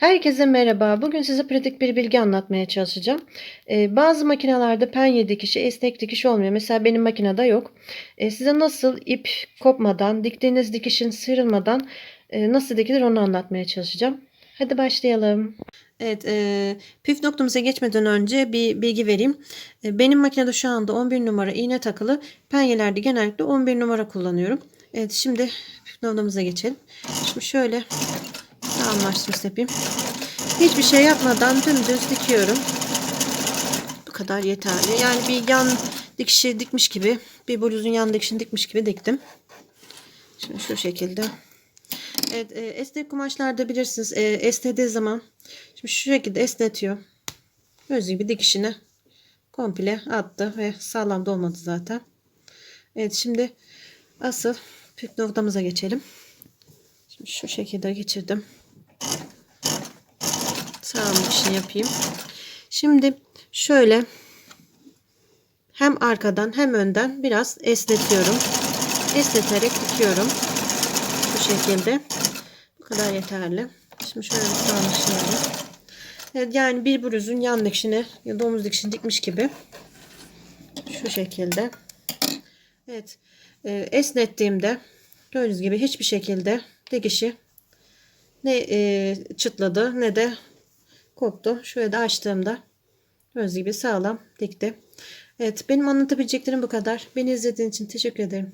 Herkese merhaba. Bugün size pratik bir bilgi anlatmaya çalışacağım. Ee, bazı makinelerde penye dikişi, esnek dikiş olmuyor. Mesela benim makinede yok. Ee, size nasıl ip kopmadan, diktiğiniz dikişin sıyrılmadan e, nasıl dikilir onu anlatmaya çalışacağım. Hadi başlayalım. Evet, e, püf noktamıza geçmeden önce bir bilgi vereyim. E, benim makinede şu anda 11 numara iğne takılı. Penyelerde genellikle 11 numara kullanıyorum. Evet, şimdi püf noktamıza geçelim. Şimdi şöyle Anlaştırması yapayım. Hiçbir şey yapmadan dümdüz dikiyorum. Bu kadar yeterli. Yani bir yan dikişi dikmiş gibi, bir bluzun yan dikişini dikmiş gibi diktim. Şimdi şu şekilde. Evet, e, esnek kumaşlarda bilirsiniz e, esnediği zaman şimdi şu şekilde esnetiyor. Göz gibi dikişini komple attı ve sağlam da olmadı zaten. Evet şimdi asıl püf noktamıza geçelim. Şimdi şu şekilde geçirdim. Sağlam dikişini yapayım. Şimdi şöyle hem arkadan hem önden biraz esnetiyorum. Esneterek dikiyorum. Bu şekilde. Bu kadar yeterli. Şimdi şöyle bir dikişini Evet, yani bir bluzun yan dikişini ya da omuz dikişini dikmiş gibi. Şu şekilde. Evet. E, esnettiğimde gördüğünüz gibi hiçbir şekilde dikişi ne e, çıtladı ne de koptu. Şöyle de açtığımda göz gibi sağlam dikti. Evet benim anlatabileceklerim bu kadar. Beni izlediğiniz için teşekkür ederim.